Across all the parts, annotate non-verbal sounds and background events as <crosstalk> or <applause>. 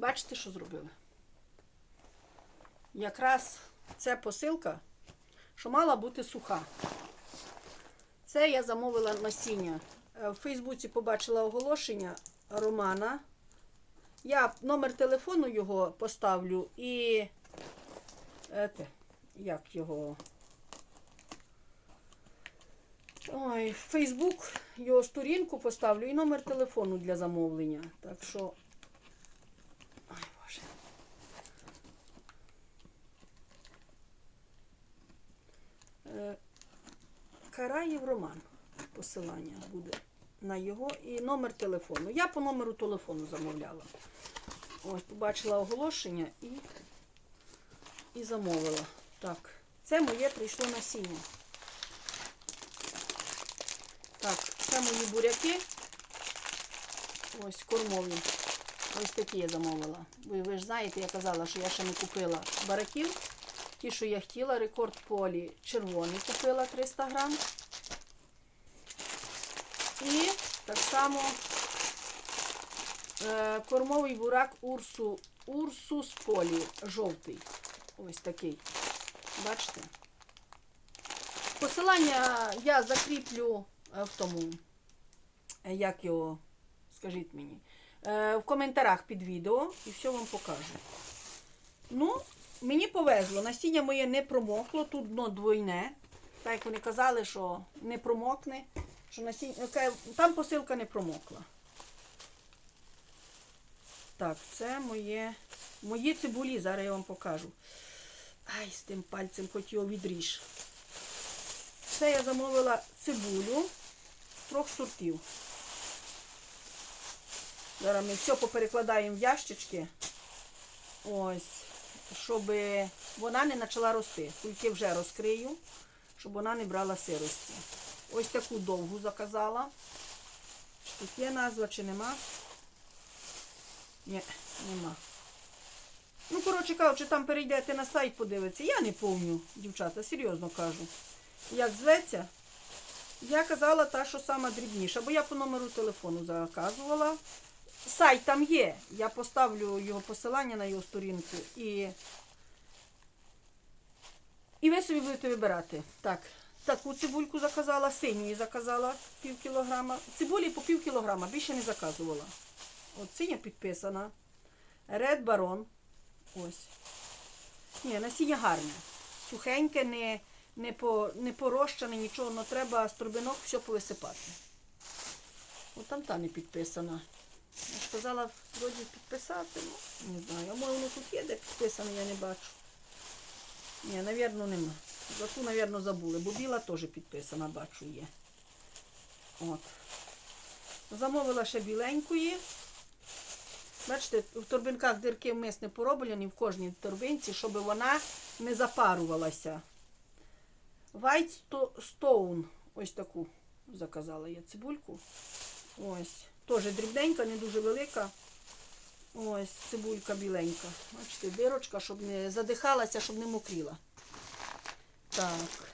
Бачите, що зробили? Якраз це посилка, що мала бути суха. Це я замовила насіння. Е, В Фейсбуці побачила оголошення Романа. Я номер телефону його поставлю і. Ете, як його. Ой, Фейсбук його сторінку поставлю і номер телефону для замовлення. Так що. Ой, Боже. Е, Караєв Роман. Посилання буде на його і номер телефону. Я по номеру телефону замовляла. Ось, побачила оголошення і, і замовила. Так, це моє прийшло насіння. Так, це мої буряки. Ось кормові. Ось такі я замовила. Ви, ви ж знаєте, я казала, що я ще не купила бараків. Ті, що я хотіла, рекорд полі червоний купила 300 грам. І так само е, кормовий бурак Урсу, Урсус полі жовтий. Ось такий. Бачите? Посилання я закріплю е, в тому, е, як його, скажіть мені, е, в коментарях під відео і все вам покажу. Ну, мені повезло. Насіння моє не промокло, тут дно двойне. Так як вони казали, що не промокне. Що насіння, там посилка не промокла. Так, це моє, мої цибулі, зараз я вам покажу. Ай, з тим пальцем хоч його відріж. Це я замовила цибулю трьох сортів. Зараз ми все поперекладаємо в ящички. Ось, щоб вона не почала рости. Тільки вже розкрию, щоб вона не брала сирості. Ось таку довгу заказала. Чи Тут є назва, чи нема? Ні, нема. Ну, коротше кажучи, там перейдете на сайт, подивитися. Я не помню, дівчата, серйозно кажу. Як зветься? Я казала та, що сама дрібніша, бо я по номеру телефону заказувала. Сайт там є. Я поставлю його посилання на його сторінку і. І ви собі будете вибирати. Так, таку цибульку заказала, синьої заказала пів кілограма. Цибулі по пів кілограма, більше не заказувала. От синя підписана. Red Baron. Ось. Ні, насіння гарне. Сухеньке, не, не, по, не порощене, нічого, але треба з турбинок все повисипати. От там та не підписана. Я ж казала, вроді підписати, ну, не знаю. А може воно тут є, де підписано, я не бачу. Ні, навірно, нема. За ту, навірно, забули, бо біла теж підписана, бачу, є. От. Замовила ще біленької. Бачите, в торбинках дирки вмисне пороблені в кожній торбинці, щоб вона не запарувалася. White Stone. Ось таку заказала я цибульку. Ось. Теж дрібненька, не дуже велика. Ось цибулька біленька. Бачите, дирочка, щоб не задихалася, щоб не мокріла. Так.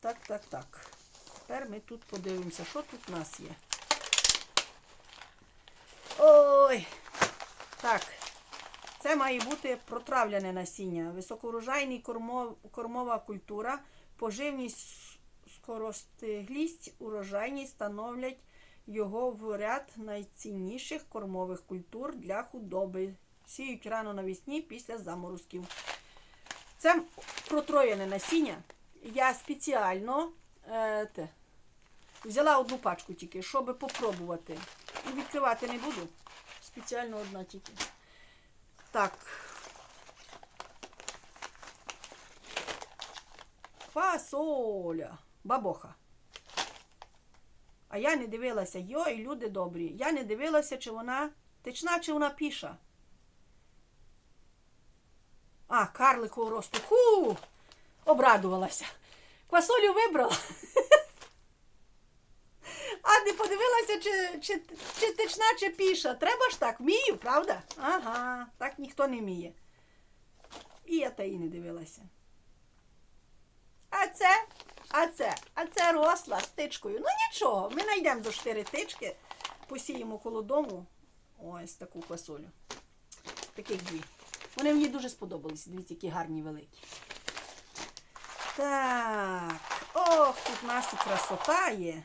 Так, так, так. Тепер ми тут подивимося, що тут у нас є. Ой! Так. Це має бути протравляне насіння. Високоурожайний кормов, кормова культура, поживність, скоростиглість, урожайність становлять його в ряд найцінніших кормових культур для худоби. Сіють рано навесні після заморозків. Це протроєне насіння. Я спеціально е, те, взяла одну пачку тільки, щоб попробувати. І відкривати не буду. Спеціально одна тільки. Так. Фасоля. Бабоха. А я не дивилася, йой, люди добрі. Я не дивилася, чи вона течна, чи вона піша. А, карликового росту. Ху! Обрадувалася. Квасолю вибрала. <laughs> А не подивилася, чи, чи, чи течна, чи піша. Треба ж так, вмію, правда? Ага, так ніхто не вміє. І я та й не дивилася. А це, а це, а це росла з тичкою. Ну нічого, ми знайдемо за чотири тички, посіємо коло дому. Ось таку квасолю. Таких дві. Вони мені дуже сподобались. Дивіться, які гарні великі. Так. Ох, тут у красота є.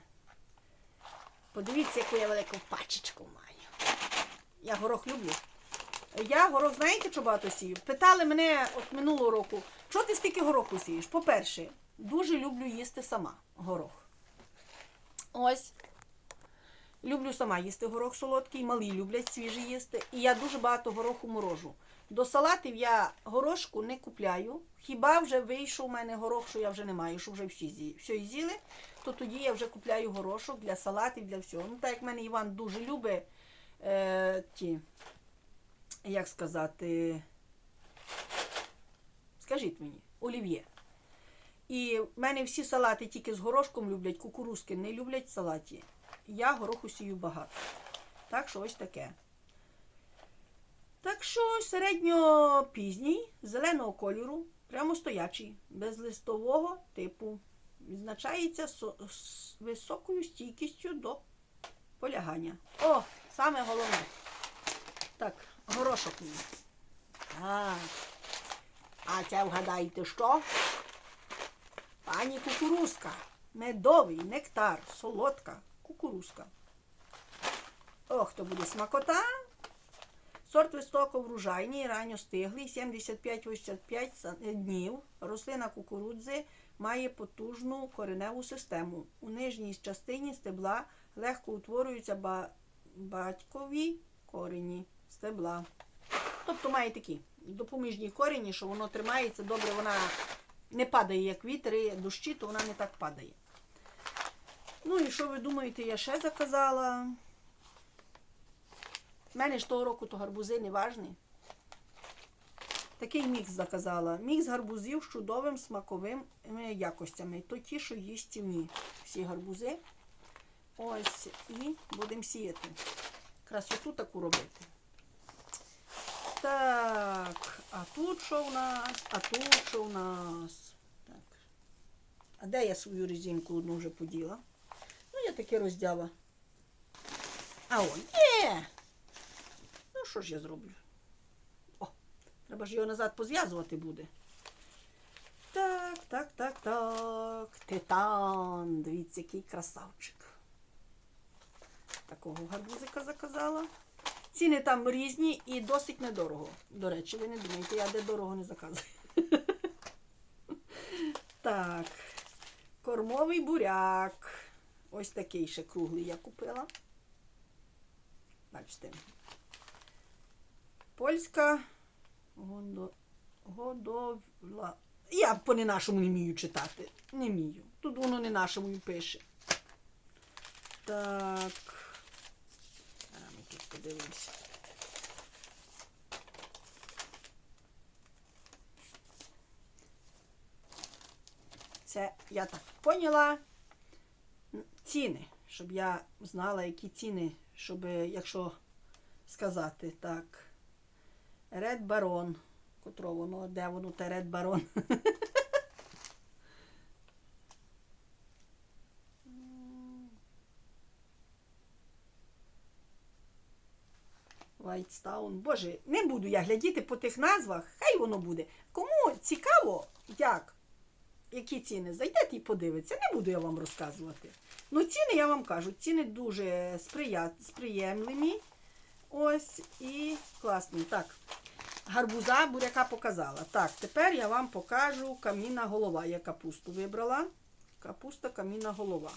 Подивіться, яку я велику пачечку маю. Я горох люблю. Я горох, знаєте, що багато сію? Питали мене от минулого року, що ти стільки гороху сієш? По-перше, дуже люблю їсти сама горох. Ось. Люблю сама їсти горох солодкий, малі люблять свіжий їсти. І я дуже багато гороху морожу. До салатів я горошку не купляю. Хіба вже вийшов у мене горох, що я вже не маю, що вже всі. Все з'їли, то тоді я вже купляю горошок для салатів, для всього. Ну, так як мене Іван дуже любить е, ті, як сказати, скажіть мені, олів'є. І в мене всі салати тільки з горошком люблять, кукурузки не люблять в салаті. Я гороху сію багато. Так що ось таке. Так що середньопізній, зеленого кольору, прямо стоячий, безлистового типу. Відзначається з високою стійкістю до полягання. О, саме головне. Так, горошок. Так. А це вгадайте що? Пані кукурузка. Медовий нектар, солодка кукурузка. Ох, то буде смакота. Сорт високовружайний, ранньостиглий, 75-85 днів. Рослина кукурудзи має потужну кореневу систему. У нижній частині стебла легко утворюються ба- батькові корені стебла. Тобто має такі допоміжні корені, що воно тримається добре, вона не падає, як вітер, і дощі, то вона не так падає. Ну і що ви думаєте, я ще заказала? У мене ж того року то гарбузи не важні. Такий мікс заказала. Мікс гарбузів з чудовим смаковими якостями. То ті, що їстівні. Всі гарбузи. Ось. І будемо сіяти. Красоту таку робити. Так, а тут що у нас? А тут що у нас? Так. А де я свою резинку одну вже поділа? Ну, я таки роздяла. А о, є! Ну, що ж я зроблю? О, треба ж його назад позв'язувати буде. Так, так, так, так. Титан. Дивіться, який красавчик. Такого гарбузика заказала. Ціни там різні і досить недорого. До речі, ви не думаєте, я де дорого не заказую. <laughs> Так. Кормовий буряк. Ось такий ще круглий я купила. Бачите. Польська годо... годовла. Я по не нашому не вмію читати. Не вмію. Тут воно не нашому і пише. Так. Подивимося. Це я так поняла. Ціни, щоб я знала, які ціни, щоб, якщо сказати так. Ред Барон. Котро воно, де воно те Ред Барон? <laughs> Вайтстаун. Боже, не буду я глядіти по тих назвах, хай воно буде. Кому цікаво, як, які ціни, зайдете і подивиться. Не буду я вам розказувати. Ну, ціни я вам кажу, ціни дуже сприя... сприємливі. Ось і класні. Так, гарбуза буряка показала. Так, тепер я вам покажу камінна голова. Я капусту вибрала. Капуста камінна голова.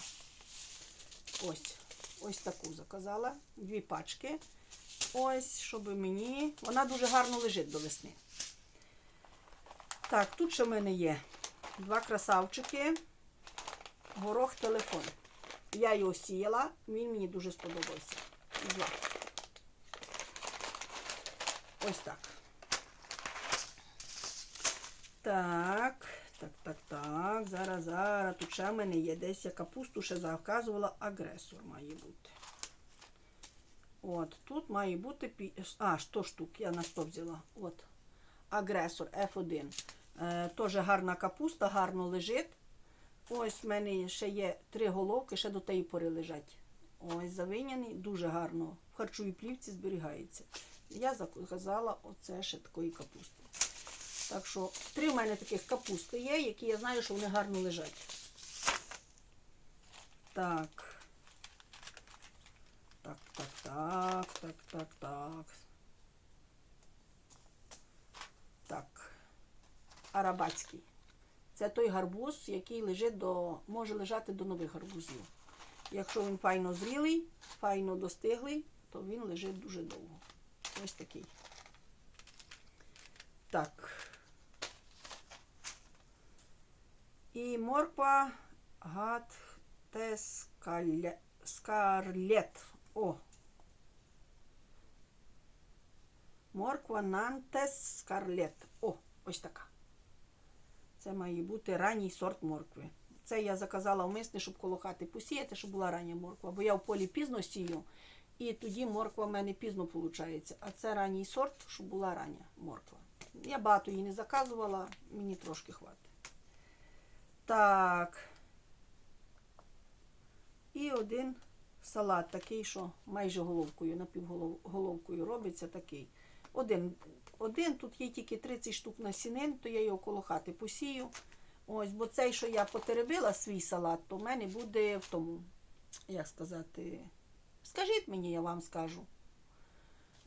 Ось. Ось таку заказала. Дві пачки. Ось, щоб мені. Вона дуже гарно лежить до весни. Так, тут ще в мене є два красавчики. Горох телефон. Я його сіяла, він мені дуже сподобався. Два. Ось так. Так, так, так, так. Зараз, зараз. Тут ще в мене є десь я капусту ще заказувала. Агресор має бути. От, тут має бути. А, 100 штук. Я на 100 взяла. От. Агресор F1. Е, Теж гарна капуста, гарно лежить. Ось в мене ще є три головки, ще до тієї пори лежать. Ось завиняний, дуже гарно. В харчовій плівці зберігається. Я заказала оце ще такої капусти. Так що три в мене таких капусти є, які я знаю, що вони гарно лежать. Так. Так, так, так, так, так, так. Так. Арабатський. Це той гарбуз, який лежить до, може лежати до нових гарбузів. Якщо він файно зрілий, файно достиглий, то він лежить дуже довго. Ось такий. Так. І морква гад скарлет. О. Морква нантес скарлет. О, ось така. Це має бути ранній сорт моркви. Це я заказала вмисне, щоб коло хати посіяти, щоб була рання морква. Бо я в полі пізно сію, і тоді морква в мене пізно виходить. А це ранній сорт, щоб була рання морква. Я багато її не заказувала, мені трошки хватить. Так. І один салат такий, що майже головкою, напівголовкою робиться такий. Один, один, тут є тільки 30 штук насінин, то я його коло хати посію. Ось, бо цей, що я потеребила свій салат, то в мене буде в тому, як сказати, скажіть мені, я вам скажу.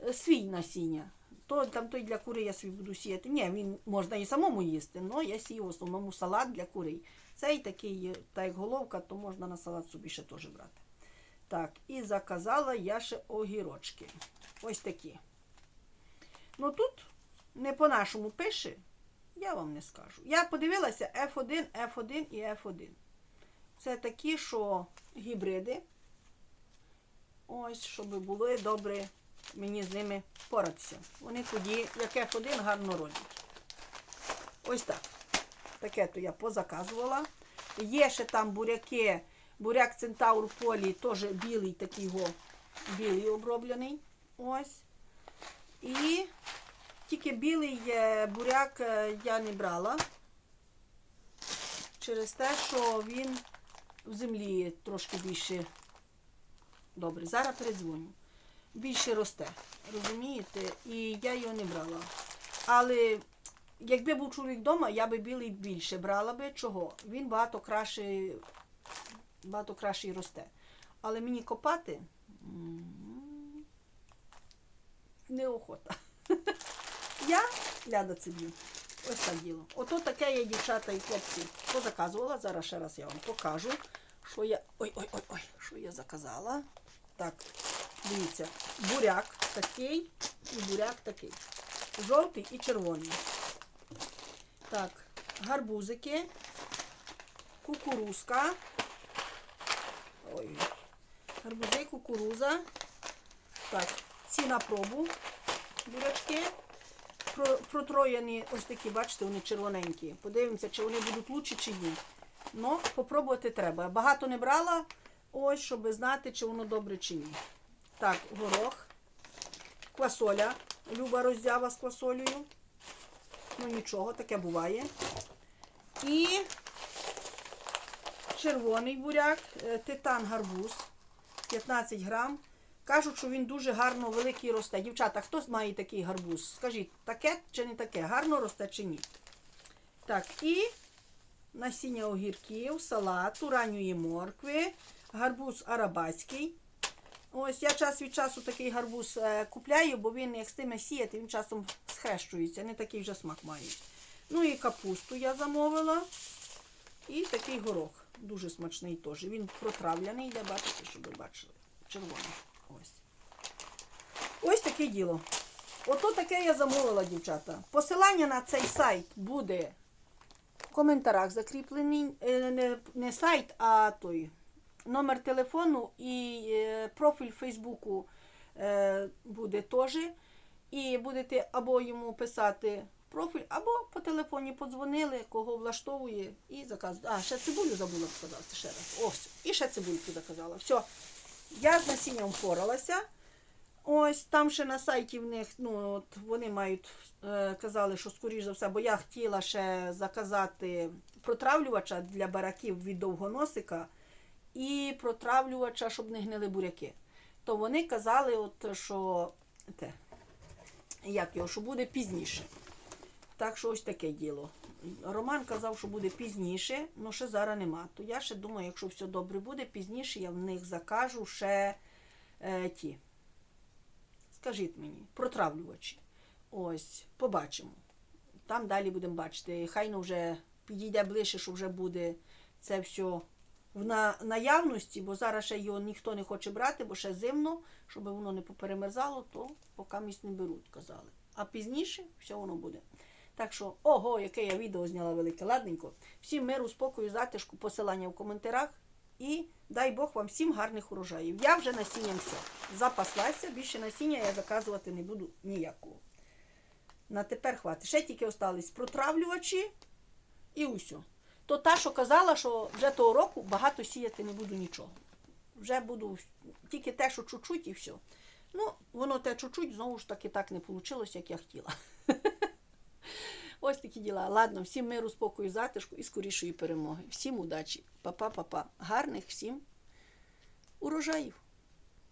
Е, Свій насіння. То там той для кури я собі буду сіяти. Ні, він можна і самому їсти, але я сію в основному салат для курей. Цей такий, е, та як головка, то можна на салат собі ще теж брати. Так, і заказала я ще огірочки. Ось такі. Ну тут не по-нашому пише, я вам не скажу. Я подивилася F1, F1 і F1. Це такі, що гібриди. Ось, щоб було добре мені з ними поратися. Вони тоді, як F1, гарно родять. Ось так. Таке то я позаказувала. Є ще там буряки, буряк Центаур полі, теж білий такий го, білий оброблений. Ось. І тільки білий буряк е, я не брала. Через те, що він в землі трошки більше добре. Зараз передзвоню. Більше росте. Розумієте? І я його не брала. Але якби був чоловік вдома, я би білий більше брала би. Чого? Він багато краще, багато краще й росте. Але мені копати неохота. <laughs> Я ляда циб'ю. Ось так діло. Ото таке я, дівчата і хлопці, позаказувала. Зараз ще раз я вам покажу, що я. Ой-ой-ой, що я заказала. Так, дивіться, буряк такий і буряк такий. Жовтий і червоний. Так, гарбузики, кукурузка. Гарбузи, кукуруза. Так, ці на пробу бурячки. Про- Протроєні ось такі, бачите, вони червоненькі. Подивимося, чи вони будуть лучші, чи ні. Ну, попробувати треба. Багато не брала, ось, щоб знати, чи воно добре, чи ні. Так, горох, квасоля. Люба роздява з квасолею. Ну нічого, таке буває. І червоний буряк, е, титан гарбуз, 15 грам. Кажуть, що він дуже гарно великий росте. Дівчата, хто має такий гарбуз? Скажіть, таке чи не таке? Гарно росте чи ні? Так, і насіння огірків, салату, ранньої моркви, гарбуз арабатський. Ось я час від часу такий гарбуз е, купляю, бо він як з тими сіяти, він часом схрещується, не такий вже смак має. Ну і капусту я замовила. І такий горох. Дуже смачний теж. Він протравляний, йде, бачите, щоб ви бачили. Червоний. Ось. Ось таке діло. Ото таке я замовила, дівчата. Посилання на цей сайт буде в коментарях закріплений. Е, Не, не сайт, а той номер телефону і е, профіль Фейсбуку е, буде теж. І будете або йому писати профіль, або по телефоні подзвонили, кого влаштовує, і заказуєте. А, ще цибулю забула сказати ще раз. Ось, і ще цибульку заказала. Все. Я з насінням впоралася. Ось там ще на сайті в них, ну от вони мають, е, казали, що скоріш за все, бо я хотіла ще заказати протравлювача для бараків від довгоносика і протравлювача, щоб не гнили буряки. То вони казали, от, що те, як його, що буде пізніше. Так що ось таке діло. Роман казав, що буде пізніше, але ще зараз нема. То я ще думаю, якщо все добре буде, пізніше я в них закажу ще е, ті. Скажіть мені, протравлювачі. Ось, побачимо. Там далі будемо бачити. Хай ну вже підійде ближче, що вже буде це все в на, наявності, бо зараз ще його ніхто не хоче брати, бо ще зимно, щоб воно не поперемерзало, то поки місць не беруть, казали. А пізніше все воно буде. Так що, ого, яке я відео зняла велике, ладненько. Всім миру, спокою, затишку, посилання в коментарях. І дай Бог вам всім гарних урожаїв. Я вже насінням все. Запаслася, більше насіння я заказувати не буду ніякого. На тепер хватить. Ще тільки остались протравлювачі і усьо. То та, що казала, що вже того року багато сіяти не буду нічого. Вже буду тільки те, що чуть-чуть і все. Ну, воно те чуть-чуть, знову ж таки, так не вийшло, як я хотіла. <laughs> Ось такі діла. Ладно, всім миру, спокою, затишку і скорішої перемоги. Всім удачі. Па-па-па-па. Гарних всім урожаїв.